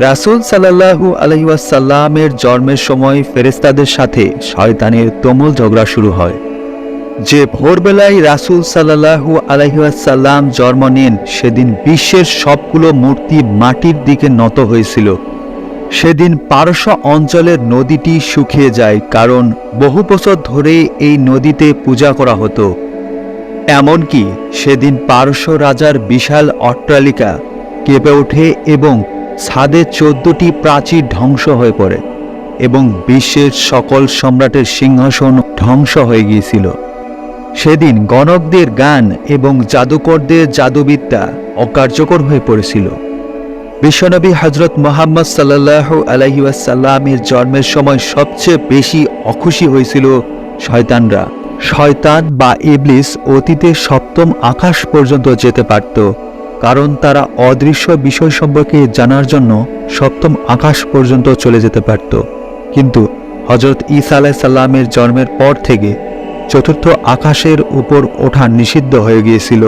রাসূল সাল্লাল্লাহু আলহিউসাল্লামের জন্মের সময় ফেরেস্তাদের সাথে শয়তানের তুমুল ঝগড়া শুরু হয়। যে ভোরবেলায় রাসূল সাল্লাল্লাহু আলহিউসাল্লাম জন্ম নেন, সেদিন বিশ্বের সবগুলো মূর্তি মাটির দিকে নত হয়েছিল। সেদিন পারস্য অঞ্চলের নদীটি শুকিয়ে যায়, কারণ বহু বছর ধরে এই নদীতে পূজা করা হতো। এমনকি সেদিন পারস্য রাজার বিশাল অট্টালিকা কেঁপে ওঠে এবং ছাদে চোদ্দটি প্রাচীর ধ্বংস হয়ে পড়ে এবং বিশ্বের সকল সম্রাটের সিংহাসন ধ্বংস হয়ে গিয়েছিল। সেদিন গণকদের গান এবং জাদুকরদের জাদুবিদ্যা অকার্যকর হয়ে পড়েছিল। বিশ্বনবী হজরত মোহাম্মদ সাল্লাহ আলহিউসাল্লামের জন্মের সময় সবচেয়ে বেশি অখুশি হয়েছিল শয়তানরা। শয়তান বা ইবলিস অতীতে সপ্তম আকাশ পর্যন্ত যেতে পারত। কারণ তারা অদৃশ্য বিষয় সম্পর্কে জানার জন্য সপ্তম আকাশ পর্যন্ত চলে যেতে পারত। কিন্তু হজরত ঈসা আলাহ সাল্লামের জন্মের পর থেকে চতুর্থ আকাশের উপর ওঠা নিষিদ্ধ হয়ে গিয়েছিল।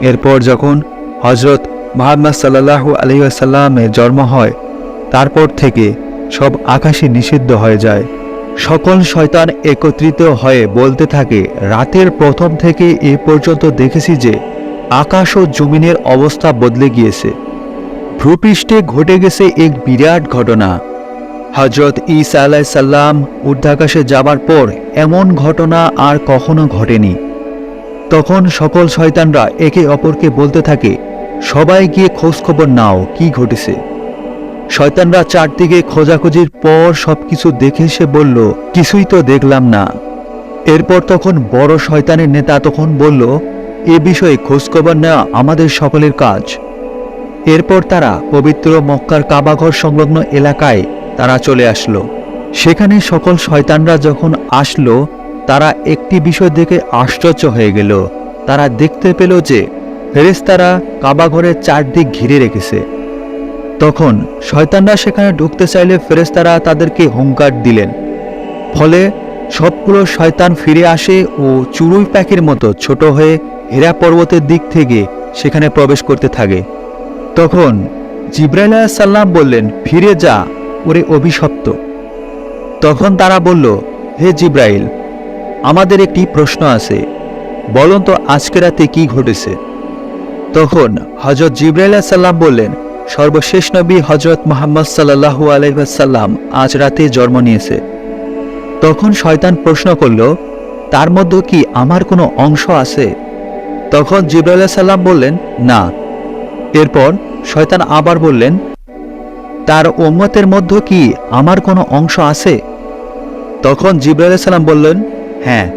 এরপর যখন হজরত মোহাম্মদ সাল্লাহ আলহিহাসাল্লামের জন্ম হয়, তারপর থেকে সব আকাশে নিষিদ্ধ হয়ে যায়। সকল শয়তান একত্রিত হয়ে বলতে থাকে, রাতের প্রথম থেকে এ পর্যন্ত দেখেছি যে আকাশ ও জমিনের অবস্থা বদলে গিয়েছে। ভূপৃষ্ঠে ঘটে গেছে এক বিরাট ঘটনা। হজরত ঈসা আলাহ সাল্লাম ঊর্ধ্বাকাশে যাবার পর এমন ঘটনা আর কখনো ঘটেনি। তখন সকল শয়তানরা একে অপরকে বলতে থাকে, সবাই গিয়ে খোঁজখবর নাও, কি ঘটেছে? শয়তানরা চারদিকে খোঁজাখুঁজির পর সবকিছু দেখে সে বলল, কিছুই তো দেখলাম না। এরপর তখন বড় শয়তানের নেতা তখন বলল এ বিষয়ে খোঁজখবর নেওয়া আমাদের সকলের কাজ। এরপর তারা পবিত্র মক্কার কাবাঘর সংলগ্ন এলাকায় তারা চলে আসলো। সেখানে সকল শয়তানরা যখন আসলো, তারা একটি বিষয় দেখে আশ্চর্য হয়ে গেল। তারা দেখতে পেল যে ফেরেস্তারা কাবাঘরের চারদিক ঘিরে রেখেছে। তখন শয়তানরা সেখানে ঢুকতে চাইলে ফেরেস্তারা তাদেরকে হুঙ্কার দিলেন। ফলে সবগুলো শয়তান ফিরে আসে ও চুরুই প্যাকের মতো ছোট হয়ে হীরা পর্বতের দিক থেকে সেখানে প্রবেশ করতে থাকে। তখন জিব্রাইল সাল্লাম বললেন, ফিরে যা, ওরে অভিশপ্ত। তখন তারা বলল, হে জিব্রাইল, আমাদের একটি প্রশ্ন আছে। বলুন তো, আজকে রাতে কি ঘটেছে? তখন হজরত জিব্রাইল সাল্লাম বললেন, সর্বশেষ নবী হজরত মোহাম্মদ সাল্লাহু আলহাসাল্লাম আজ রাতে জন্ম নিয়েছে। তখন শয়তান প্রশ্ন করল, তার মধ্যে কি আমার কোনো অংশ আছে? তখন জিব্রাইল সাল্লাম বললেন, না। এরপর শয়তান আবার বললেন, তার ওম্মতের মধ্যে কি আমার কোনো অংশ আছে? তখন জিব্রাইল সাল্লাম বললেন হ্যাঁ।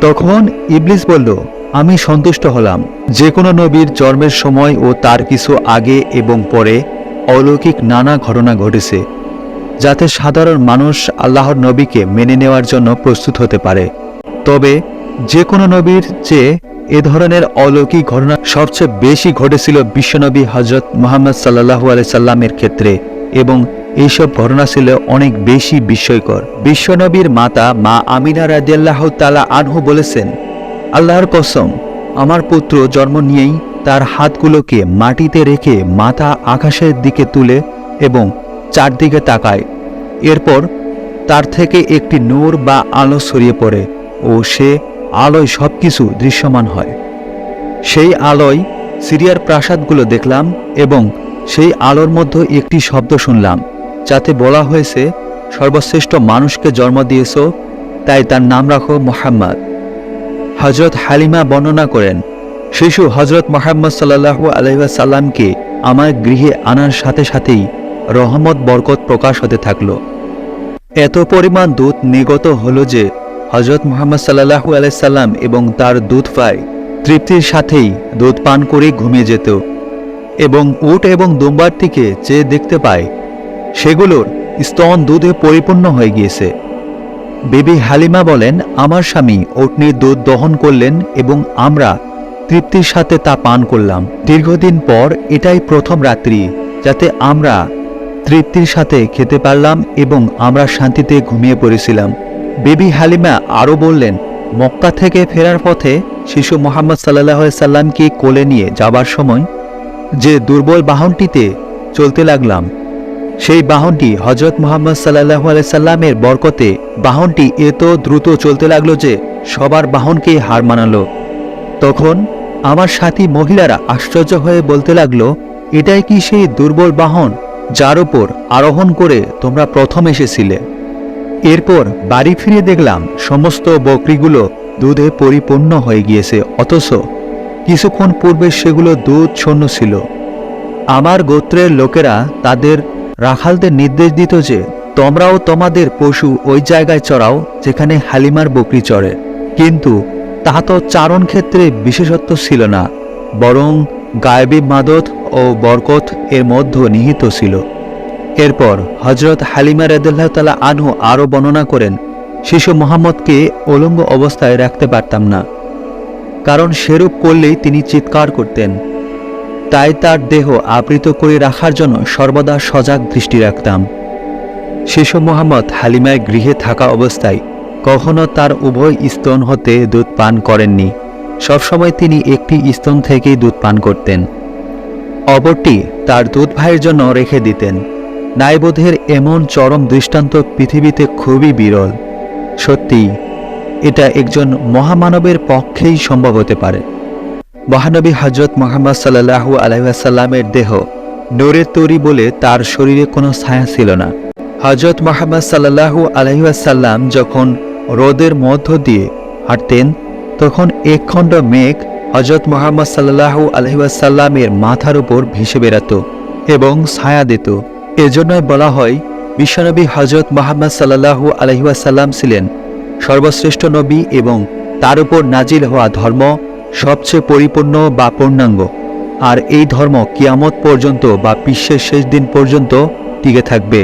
তখন ইবলিস বলল, আমি সন্তুষ্ট হলাম। যে কোনো নবীর জন্মের সময় ও তার কিছু আগে এবং পরে অলৌকিক নানা ঘটনা ঘটেছে, যাতে সাধারণ মানুষ আল্লাহর নবীকে মেনে নেওয়ার জন্য প্রস্তুত হতে পারে। তবে যে কোনো নবীর চেয়ে এ ধরনের অলৌকিক ঘটনা সবচেয়ে বেশি ঘটেছিল বিশ্বনবী হজরত মোহাম্মদ সাল্লাহু সাল্লামের ক্ষেত্রে এবং এইসব ঘটনা ছিল অনেক বেশি বিস্ময়কর। বিশ্বনবীর মাতা মা আমিনা রাজিয়াল্লাহ তালা আনহু বলেছেন, আল্লাহর কসম, আমার পুত্র জন্ম নিয়েই তার হাতগুলোকে মাটিতে রেখে মাথা আকাশের দিকে তুলে এবং চারদিকে তাকায়। এরপর তার থেকে একটি নূর বা আলো ছড়িয়ে পড়ে ও সে আলোয় সবকিছু দৃশ্যমান হয়। সেই আলোয় সিরিয়ার প্রাসাদগুলো দেখলাম এবং সেই আলোর মধ্যে একটি শব্দ শুনলাম, যাতে বলা হয়েছে, সর্বশ্রেষ্ঠ মানুষকে জন্ম দিয়েছ, তাই তার নাম রাখো মোহাম্মদ। হজরত হালিমা বর্ণনা করেন, শিশু হজরত মোহাম্মদ সাল্লাহ আলহাসাল্লামকে আমার গৃহে আনার সাথে সাথেই রহমত, বরকত প্রকাশ হতে থাকল। এত পরিমাণ দুধ নিগত হলো যে হজরত মোহাম্মদ সাল্লাহু আলাইসাল্লাম এবং তার দুধ পায় তৃপ্তির সাথেই দুধ পান করে ঘুমিয়ে যেত এবং উট এবং দুম্বার থেকে যে দেখতে পায়, সেগুলোর স্তন দুধে পরিপূর্ণ হয়ে গিয়েছে। বেবি হালিমা বলেন, আমার স্বামী ওটনির দুধ দহন করলেন এবং আমরা তৃপ্তির সাথে তা পান করলাম। দীর্ঘদিন পর এটাই প্রথম রাত্রি, যাতে আমরা তৃপ্তির সাথে খেতে পারলাম এবং আমরা শান্তিতে ঘুমিয়ে পড়েছিলাম। বেবি হালিমা আরও বললেন, মক্কা থেকে ফেরার পথে শিশু মোহাম্মদ সাল্লাহ সাল্লামকে কোলে নিয়ে যাবার সময় যে দুর্বল বাহনটিতে চলতে লাগলাম, সেই বাহনটি হজরত মোহাম্মদ সাল্লাহ সাল্লামের বরকতে বাহনটি এত দ্রুত চলতে লাগল যে সবার বাহনকেই হার মানালো। তখন আমার সাথী মহিলারা আশ্চর্য হয়ে বলতে লাগল, এটাই কি সেই দুর্বল বাহন যার উপর আরোহণ করে তোমরা প্রথম এসেছিলে? এরপর বাড়ি ফিরে দেখলাম সমস্ত বকরিগুলো দুধে পরিপূর্ণ হয়ে গিয়েছে, অথচ কিছুক্ষণ পূর্বে সেগুলো দুধ শূন্য ছিল। আমার গোত্রের লোকেরা তাদের রাখালদের নির্দেশ দিত যে, তোমরাও তোমাদের পশু ওই জায়গায় চড়াও যেখানে হালিমার বকরি চড়ে। কিন্তু তা তো চারণ ক্ষেত্রে বিশেষত্ব ছিল না, বরং গায়েবী মাদত ও বরকত এর মধ্যে নিহিত ছিল। এরপর হজরত হালিমা রেদুল্লাহ তালা আনহু আরও বর্ণনা করেন, শিশু মোহাম্মদকে অলঙ্গ অবস্থায় রাখতে পারতাম না। কারণ সেরূপ করলেই তিনি চিৎকার করতেন। তাই তার দেহ আবৃত করে রাখার জন্য সর্বদা সজাগ দৃষ্টি রাখতাম। শিশু মোহাম্মদ হালিমায় গৃহে থাকা অবস্থায় কখনো তার উভয় স্তন হতে দুধ পান করেননি। সবসময় তিনি একটি স্তন থেকেই দুধ পান করতেন। অপরটি তার দুধ ভাইয়ের জন্য রেখে দিতেন। ন্যায়বোধের এমন চরম দৃষ্টান্ত পৃথিবীতে খুবই বিরল। সত্যি, এটা একজন মহামানবের পক্ষেই সম্ভব হতে পারে। মহানবী হজরত মোহাম্মদ সাল্লাহু আলহাসাল্লামের দেহ নূরের তৈরি বলে তার শরীরে কোনো ছায়া ছিল না। হজরত মোহাম্মদ সাল্লাহু আলহাসাল্লাম যখন রোদের মধ্য দিয়ে হাঁটতেন, তখন এক খণ্ড মেঘ হজরত মোহাম্মদ সাল্লাহু আলহাসাল্লামের মাথার উপর ভেসে বেড়াত এবং ছায়া দিত। এজন্যই বলা হয়, বিশ্বনবী হজরত মোহাম্মদ সাল্লাহু আলহিউসাল্লাম ছিলেন সর্বশ্রেষ্ঠ নবী এবং তার উপর নাজিল হওয়া ধর্ম সবচেয়ে পরিপূর্ণ বা পূর্ণাঙ্গ। আর এই ধর্ম কিয়ামত পর্যন্ত বা বিশ্বের শেষ দিন পর্যন্ত টিকে থাকবে।